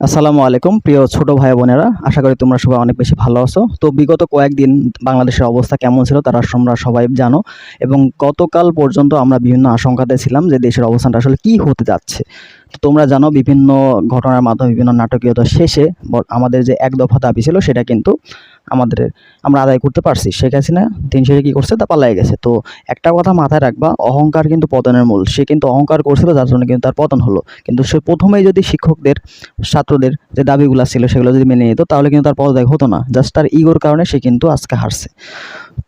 আসসালামু আলাইকুম, প্রিয় ছোট ভাই বোনেরা। আশা করি তোমরা সবাই অনেক বেশি ভালো আছো। তো বিগত কয়েকদিন বাংলাদেশের অবস্থা কেমন ছিল তারা তোমরা সবাই জানো এবং গতকাল পর্যন্ত আমরা বিভিন্ন আশঙ্কাতে ছিলাম যে দেশের অবস্থানটা আসলে কি হতে যাচ্ছে। তোমরা জানো বিভিন্ন ঘটনার মাধ্যমে, বিভিন্ন নাটকীয়তা শেষে আমাদের যে এক দফা দাবি ছিল সেটা কিন্তু আমাদের, আমরা আদায় করতে পারছি। শেখ হাসিনা দিন শেষে কী করছে? তা পালাই গেছে। তো একটা কথা মাথায় রাখবা, অহংকার কিন্তু পতনের মূল। সে কিন্তু অহংকার করছিল, যার জন্য কিন্তু তার পতন হলো। কিন্তু সে প্রথমেই যদি শিক্ষকদের, ছাত্রদের যে দাবিগুলো ছিল সেগুলো যদি মেনে নিত, তাহলে কিন্তু তার পদত্যাগ হতো না। জাস্ট তার ইগোর কারণে সে কিন্তু আজকে হারছে।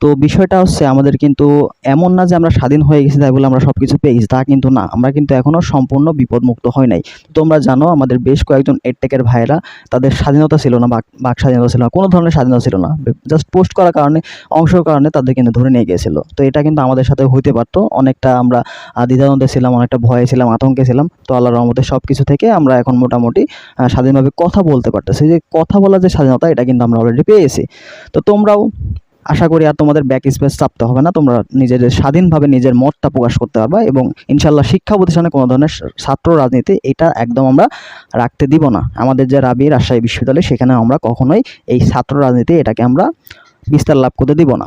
তো বিষয়টা হচ্ছে আমাদের কিন্তু এমন না যে আমরা স্বাধীন হয়ে গেছি তাই বলে আমরা সব কিছু পেয়ে গেছি তা কিন্তু না। আমরা কিন্তু এখনও সম্পূর্ণ বিপদমুক্ত হয় নাই। তোমরা জানো আমাদের বেশ কয়েকজন এডটেকের ভাইয়েরা তাদের স্বাধীনতা ছিল না বাক স্বাধীনতা ছিল না কোনো ধরনের স্বাধীনতা ছিল না। জাস্ট পোস্ট করার কারণে অংশের কারণে তাদের কিন্তু ধরে নিয়ে গিয়েছিল তো এটা কিন্তু আমাদের সাথে হইতে পারতো। অনেকটা আমরা আহ, দ্বিধাদ্বন্দ্বে ছিলাম অনেকটা ভয়ে ছিলাম আতঙ্কে ছিলাম। তো আল্লাহর রহমতে সব কিছু থেকে আমরা এখন মোটামুটি স্বাধীনভাবে কথা বলতে পারতেছি। যে কথা বলার যে স্বাধীনতা এটা কিন্তু আমরা অলরেডি পেয়েছি। তো তোমরাও আশা করি আর তোমাদের ব্যাক স্পেস চাপতে হবে না। তোমরা নিজেদের স্বাধীনভাবে নিজের মতটা প্রকাশ করতে পারবা এবং ইনশাল্লাহ শিক্ষা প্রতিষ্ঠানে কোনো ধরনের ছাত্র রাজনীতি এটা একদম আমরা রাখতে দিব না। আমাদের যে রাবি রাজশাহী বিশ্ববিদ্যালয়, সেখানে আমরা কখনোই এই ছাত্র রাজনীতি এটাকে আমরা বিস্তার লাভ করতে দিব না।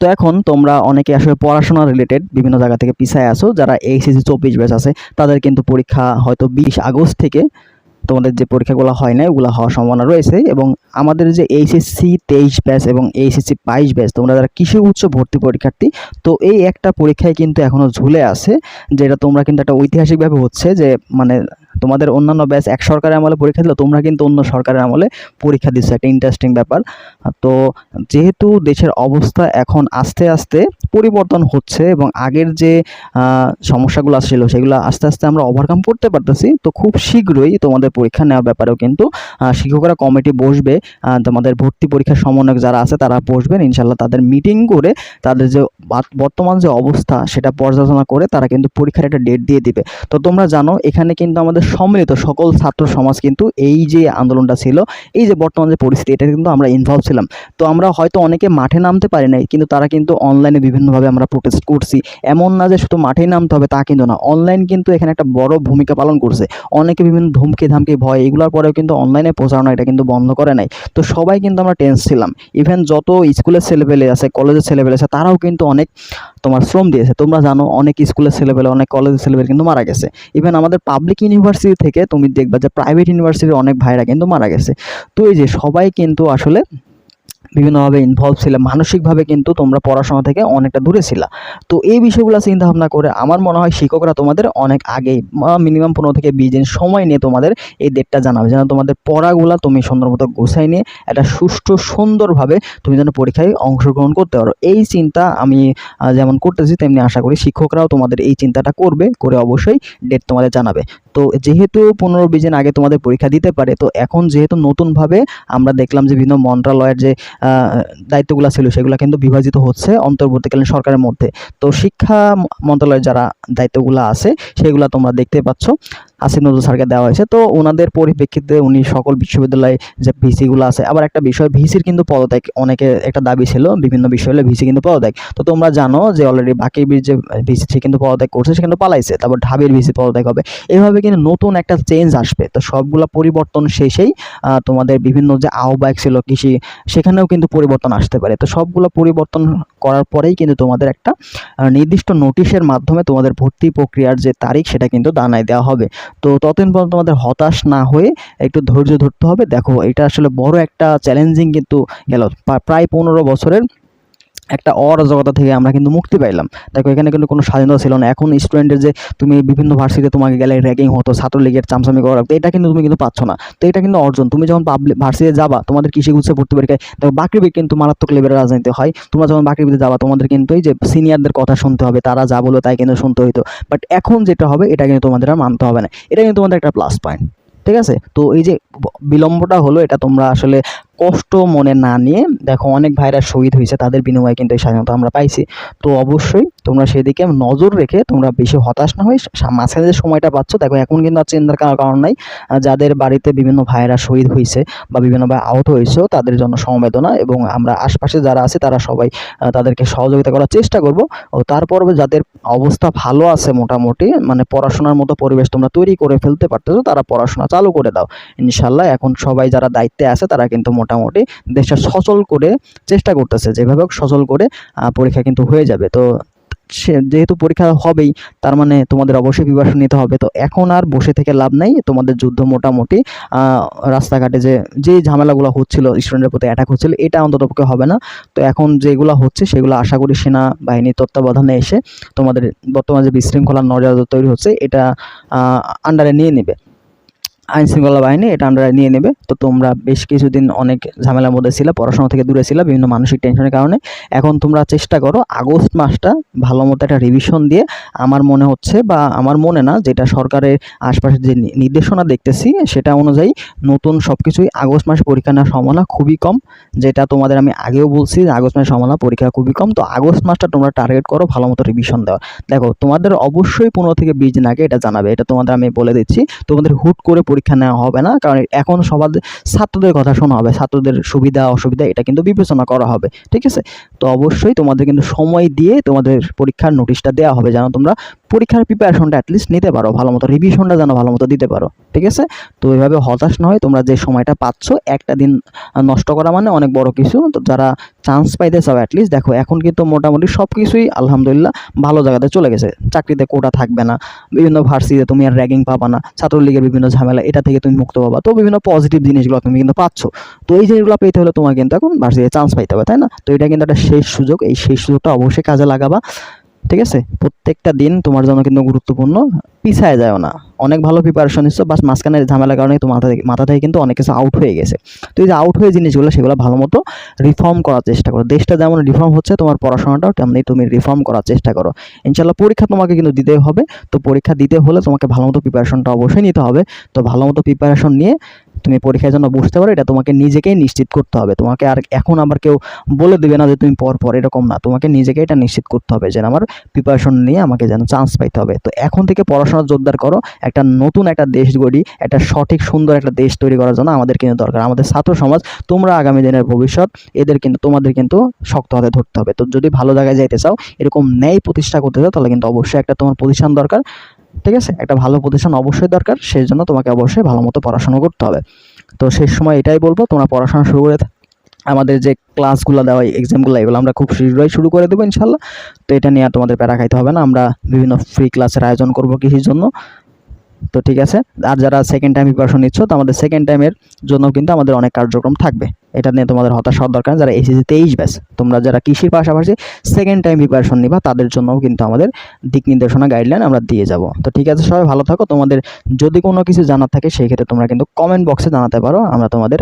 তো এখন তোমরা অনেকে আসলে পড়াশোনা রিলেটেড বিভিন্ন জায়গা থেকে পিছায় আসো যারা এইচএসসি চব্বিশ ব্যাচ আছে, তাদের কিন্তু পরীক্ষা হয়তো বিশ আগস্ট থেকে তোমাদের যে পরীক্ষাগুলো হয় না ওগুলো হওয়ার সম্ভাবনা রয়েছে এবং আমাদের যে এইচএসসি তেইশ ব্যাচ এবং এইচএসসি বাইশ ব্যাচ তোমরা যারা কৃষি উচ্চ ভর্তি পরীক্ষার্থী, তো এই একটা পরীক্ষায় কিন্তু এখনও ঝুলে আছে, যেটা তোমরা কিন্তু একটা ঐতিহাসিকভাবে হচ্ছে যে মানে তোমাদের অন্যান্য ব্যাচ এক সরকারের আমলে পরীক্ষা দিল, তোমরা কিন্তু অন্য সরকারের আমলে পরীক্ষা দিচ্ছ একটা ইন্টারেস্টিং ব্যাপার। তো যেহেতু দেশের অবস্থা এখন আস্তে আস্তে পরিবর্তন হচ্ছে এবং আগের যে সমস্যাগুলো ছিল সেগুলো আস্তে আস্তে আমরা ওভারকাম করতে পারতেছি, তো খুব শীঘ্রই তোমাদের পরীক্ষা নেওয়ার ব্যাপারেও কিন্তু শিক্ষকরা কমিটি বসবে তোমাদের ভর্তি পরীক্ষার সমন্বয়ক যারা আছে তারা বসবেন ইনশাল্লাহ তাদের মিটিং করে তাদের যে বর্তমান যে অবস্থা সেটা পর্যালোচনা করে তারা কিন্তু পরীক্ষার একটা ডেট দিয়ে দিবে। তো তোমরা জানো, এখানে কিন্তু আমাদের সম্মিলিত সকল ছাত্র সমাজ কিন্তু এই যে আন্দোলনটা ছিল, এই যে বর্তমান যে পরিস্থিতি, এটা কিন্তু আমরা ইনভলভ ছিলাম। তো আমরা হয়তো অনেকে মাঠে নামতে পারি নাই, কিন্তু তারা কিন্তু অনলাইনে বিভিন্নভাবে আমরা প্রোটেস্ট করছি। এমন না যে শুধু মাঠেই নামতে হবে, তা কিন্তু না। অনলাইন কিন্তু এখানে একটা বড় ভূমিকা পালন করছে। অনেকে বিভিন্ন ধুমকি, ধামকি, ভয়, এগুলোর পরেও কিন্তু অনলাইনে প্রচারণা এটা কিন্তু বন্ধ করে নাই। তো সবাই কিন্তু আমরা টেন্স ছিলাম। ইভেন যত স্কুলের ছেলেপেলে আছে, কলেজের ছেলেপেলে আছে, তারাও কিন্তু অনেক তোমার শ্রম দিয়েছে। তোমরা জানো, অনেক স্কুলের ছেলেপেলে, অনেক কলেজের ছেলেপেলে কিন্তু মারা গেছে। ইভেন আমাদের পাবলিক ইউনিভার্সিটি থেকে তুমি দেখবা যে প্রাইভেট ইউনিভার্সিটির অনেক ভাইরা কিন্তু মারা গেছে। তো এই যে সবাই কিন্তু আসলে বিভিন্নভাবে ইনভলভ ছিল। মানসিকভাবে কিন্তু তোমরা পড়াশোনা থেকে অনেকটা দূরে ছিলা। তো এই বিষয়গুলো চিন্তা ভাবনা করে আমার মনে হয় শিক্ষকরা তোমাদের অনেক আগেই মিনিমাম পনেরো থেকে বিশ দিন সময় নিয়ে তোমাদের এই ডেটটা জানাবে। যেন তোমাদের পড়াগুলো তুমি সুন্দর মতো গোছাই নিয়ে একটা সুষ্ঠু, সুন্দরভাবে তুমি যেন পরীক্ষায় অংশগ্রহণ করতে পারো। এই চিন্তা আমি যেমন করতেছি, তেমনি আশা করি শিক্ষকরাও তোমাদের এই চিন্তাটা করবে, করে অবশ্যই ডেট তোমাদের জানাবে। তো যেহেতু পনেরো, বিশ দিন আগে তোমাদের পরীক্ষা দিতে পারে, তো এখন যেহেতু নতুনভাবে আমরা দেখলাম যে বিভিন্ন মন্ত্রণালয়ের যে দায়িত্বগুলো ছিল, সেগুলো কিন্তু বিভাজিত হচ্ছে অন্তর্বর্তীকালীন সরকারের মধ্যে। তো শিক্ষা মন্ত্রণালয়ের যারা দায়িত্বগুলো আছে, সেগুলো তোমরা দেখতে পাচ্ছ। আসিফ নজরুল স্যারকে দেওয়া হয়েছে। তো ওনাদের পরিপ্রেক্ষিতে উনি সকল বিশ্ববিদ্যালয়ে যে ভিসিগুলো আছে, আবার একটা বিষয়, ভিসির কিন্তু পদত্যাগ অনেকে একটা দাবি ছিল, বিভিন্ন বিষয়ে ভিসি কিন্তু পদত্যাগ। তো তোমরা জানো যে অলরেডি বাকি যে ভিসি সে কিন্তু পদত্যাগ করছে, সে কিন্তু পালাইছে, তারপর ঢাবির ভিসি পদত্যাগ হবে। এভাবে কিন্তু নতুন একটা চেঞ্জ আসবে। তো সবগুলা পরিবর্তন শেষেই তোমাদের বিভিন্ন যে আহ্বায়ক ছিল কৃষি, সেখানেও কিন্তু পরিবর্তন আসতে পারে। তো সবগুলো পরিবর্তন করার পরেই কিন্তু তোমাদের একটা নির্দিষ্ট নোটিশের মাধ্যমে তোমাদের ভর্তি প্রক্রিয়ার যে তারিখ, সেটা কিন্তু দানায় দেওয়া হবে। তো ততদিন পর্যন্ত তোমাদের হতাশ না হয়ে একটু ধৈর্য ধরতে হবে। দেখো, এটা আসলে বড় একটা চ্যালেঞ্জিং কিন্তু গেল। প্রায় পনেরো বছরের একটা অরাজকতা থেকে আমরা কিন্তু মুক্তি পাইলাম। দেখো, এখানে কিন্তু কোনো স্বাধীনতা ছিল না। এখন স্টুডেন্টের যে তুমি বিভিন্ন ভার্সিটিতে তোমাকে গেলে র্যাগিং হতো, ছাত্রলীগের চামচামি করা লাগতো, এটা কিন্তু তুমি কিন্তু পাচ্ছ না। তো এটা কিন্তু অর্জন। তুমি যখন পাবলিক ভার্সিটিতে যাবা, তোমাদের কৃষি গুচ্ছে ভর্তি পরীক্ষায় দেখো বাকরিবিদ কিন্তু মারাত্মক লেভেলের রাজনীতি হয়। তোমরা যখন বাকরিবিদে যাবা, তোমাদের কিন্তু এই যে সিনিয়রদের কথা শুনতে হবে, তারা যা বলো তাই কিন্তু শুনতে হইতো। বাট এখন যেটা হবে, এটা কিন্তু তোমাদের আর মানতে হবে না। এটা কিন্তু তোমাদের একটা প্লাস পয়েন্ট ঠিক আছে? তো এই যে বিলম্বটা হলো, এটা তোমরা আসলে কষ্ট মনে না নিয়ে, দেখো অনেক ভাইরা শহীদ হয়েছে, তাদের বিনিময়ে কিন্তু এই স্বাধীনতা আমরা পাইছি। তো অবশ্যই তোমরা সেদিকে নজর রেখে তোমরা বেশি হতাশ না হয়ে মাঝখানে যে সময়টা পাচ্ছ, দেখো এখন কিন্তু আর চিন্তার কারণ নাই। যাদের বাড়িতে বিভিন্ন ভাইরা শহীদ হয়েছে বা বিভিন্ন ভাই আহত হয়েছে তাদের জন্য সমবেদনা এবং আমরা আশপাশে যারা আছে তারা সবাই তাদেরকে সহযোগিতা করার চেষ্টা করব। ও তারপর যাদের অবস্থা ভালো আছে মোটামুটি মানে পড়াশোনার মতো পরিবেশ তোমরা তৈরি করে ফেলতে পারতেছো, তারা পড়াশোনা চালু করে দাও। ইনশাল্লাহ এখন সবাই যারা দায়িত্বে আছে তারা কিন্তু মোটামুটি দেশটা সচল করে চেষ্টা করতেছে। যেভাবে হোক সচল করে পরীক্ষা কিন্তু হয়ে যাবে। তো যেহেতু পরীক্ষা হবেই, তার মানে তোমাদের অবশ্যই প্রিপারেশন নিতে হবে। তো এখন আর বসে থেকে লাভ নাই। তোমাদের যুদ্ধ মোটামুটি রাস্তাঘাটে যে যে ঝামেলাগুলো হচ্ছিল স্টুডেন্টের প্রতি অ্যাটাক হচ্ছিল, এটা অন্ততপক্ষে হবে না। তো এখন যেগুলো হচ্ছে, সেগুলো আশা করি সেনা বাহিনীর তত্ত্বাবধানে এসে তোমাদের বর্তমানে যে বিশৃঙ্খলা নজর তৈরি হচ্ছে, এটা আন্ডারে নিয়ে নেবে। আইন শৃঙ্খলা বাহিনী, এটা আন্ডারে নিয়ে নেবে। তো তোমরা বেশ কিছুদিন অনেক ঝামেলার মধ্যে ছিলে, পড়াশোনা থেকে দূরে ছিলে, বিভিন্ন মানসিক টেনশনের কারণে। এখন তোমরা চেষ্টা করো, আগস্ট মাসটা ভালো মতো একটা রিভিশন দিয়ে আমার মনে হচ্ছে বা আমার মনে না যেটা সরকারের আশপাশে যে নির্দেশনা দেখতেছি, সেটা অনুযায়ী নতুন সব কিছুই আগস্ট মাসে পরীক্ষা নেওয়ার সম্ভাবনা খুবই কম। যেটা তোমাদের আমি আগেও বলছি যে আগস্ট মাসে সম্ভাবনা পরীক্ষা খুবই কম। তো আগস্ট মাসটা তোমরা টার্গেট করো ভালো মতো রিভিশন দেওয়া দেখো, তোমাদের অবশ্যই পনেরো থেকে বিশ দিন আগে এটা জানাবে, এটা তোমাদের আমি বলে দিচ্ছি। তোমাদের হুট করে পরীক্ষা নেওয়া হবে না। কারণ এখন সবার ছাত্রদের কথা শোনা হবে। ছাত্রদের সুবিধা, অসুবিধা এটা কিন্তু বিবেচনা করা হবে। ঠিক আছে? তো অবশ্যই তোমাদের কিন্তু সময় দিয়ে তোমাদের পরীক্ষার নোটিশটা দেওয়া হবে যেন তোমরা পরীক্ষার প্রিপারেশনটা অ্যাটলিস্ট নিতে পারো ভালো মতো রিভিশনটা যেন ভালো মতো দিতে পারো, ঠিক আছে? তো এইভাবে হতাশ না হয় তোমরা যে সময়টা পাচ্ছ, একটা দিন নষ্ট করা মানে অনেক বড় কিছু। তো যারা চান্স পাইতে চাও অ্যাটলিস্ট দেখো, এখন কিন্তু মোটামুটি সব কিছুই আলহামদুলিল্লাহ ভালো জায়গাতে চলে গেছে। চাকরিতে কোটা থাকবে না, বিভিন্ন ভার্সিতে তুমি আর র্যাগিং পাবা না, ছাত্রলীগের বিভিন্ন ঝামেলা, এটা থেকে তুমি মুক্ত পাবা। তো বিভিন্ন পজিটিভ জিনিসগুলো তুমি কিন্তু পাচ্ছ। তো এই জিনিসগুলো পেতে হলে তোমার কিন্তু এখন ভার্সিটিতে চান্স পাইতে হবে, তাই না? তো এটা কিন্তু একটা শেষ সুযোগ, এই শেষ সুযোগটা অবশ্যই কাজে লাগাবা। ঠিক আছে? প্রত্যেকটা দিন তোমার জন্য কিন্তু গুরুত্বপূর্ণ, পিছায় যায় না। অনেক ভালো প্রিপারেশন নিচ্ছ, বাস মাঝখানে ঝামেলার কারণে তো মাথা থেকে মাথা থেকে কিন্তু অনেক কিছু আউট হয়ে গেছে। তো এই যে আউট হয়ে জিনিসগুলো, সেগুলো ভালো মতো রিফর্ম করার চেষ্টা করো। দেশটা যেমন রিফর্ম হচ্ছে, তোমার পড়াশোনাটাও তেমনি তুমি রিফর্ম করার চেষ্টা করো। ইনশাল্লাহ পরীক্ষা তোমাকে কিন্তু দিতে হবে। তো পরীক্ষা দিতে হলে তোমাকে ভালো মতো প্রিপারেশনটা অবশ্যই নিতে হবে। তো ভালো মতো প্রিপারেশন নিয়ে তুমি পরীক্ষার জন্য বসতে পারো, এটা তোমাকে নিজেকেই নিশ্চিত করতে হবে। তোমাকে আর এখন আবার কেউ বলে দেবে না যে তুমি পর পর, এরকম না। তোমাকে নিজেকে এটা নিশ্চিত করতে হবে যে আমার প্রিপারেশন নিয়ে আমাকে যেন চান্স পাইতে হবে। তো এখন থেকে পড়াশোনা জোরদার করো, একটা নতুন একটা দেশ গড়ি, একটা সঠিক সুন্দর একটা দেশ তৈরি করার জন্য আমাদের কিন্তু দরকার। আমাদের ছাত্র সমাজ, তোমরা আগামী দিনের ভবিষ্যৎ, এদের কিন্তু, তোমাদের কিন্তু শক্ত হাতে ধরতে হবে। তো যদি ভালো জায়গায় যাইতে চাও, এরকম ন্যায় প্রতিষ্ঠা করতে চাও, তাহলে কিন্তু অবশ্যই একটা তোমার প্রতিষ্ঠান দরকার। ঠিক আছে? একটা ভালো প্রতিষ্ঠান অবশ্যই দরকার, সেই জন্য তোমাকে অবশ্যই ভালো মতো পড়াশোনা করতে হবে। তো সেই সময় এটাই বলব, তোমরা পড়াশোনা শুরু করে আমাদের যে ক্লাসগুলো দেওয়া এক্সামগুলো এগুলো আমরা খুব শীঘ্রই শুরু করে দেবো ইনশাল্লাহ। তো এটা নিয়ে আর তোমাদের প্যারা খাইতে হবে না, আমরা বিভিন্ন ফ্রি ক্লাসের আয়োজন করব কৃষির জন্য। তো ঠিক আছে? আর যারা সেকেন্ড টাইম প্রিপারেশন নিচ্ছ, তো আমাদের সেকেন্ড টাইমের জন্য কিন্তু আমাদের অনেক কার্যক্রম থাকবে। এটা নিয়ে তোমাদের হতাশ হওয়ার দরকার যারা এসএসসি তেইশ ব্যাচ তোমরা যারা কৃষির পাশাপাশি সেকেন্ড টাইম প্রিপারেশন নিবা, তাদের জন্যও কিন্তু আমাদের দিক নির্দেশনা গাইডলাইন আমরা দিয়ে যাব। তো ঠিক আছে, সবাই ভালো থাকো। তোমাদের যদি কোনো কিছু জানার থাকে, সেই ক্ষেত্রে তোমরা কিন্তু কমেন্ট বক্সে জানাতে পারো। আমরা তোমাদের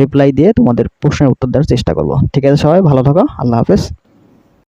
রিপ্লাই দিয়ে তোমাদের প্রশ্নের উত্তর দেওয়ার চেষ্টা করব। ঠিক আছে, সবাই ভালো থাকো। আল্লাহ হাফেজ।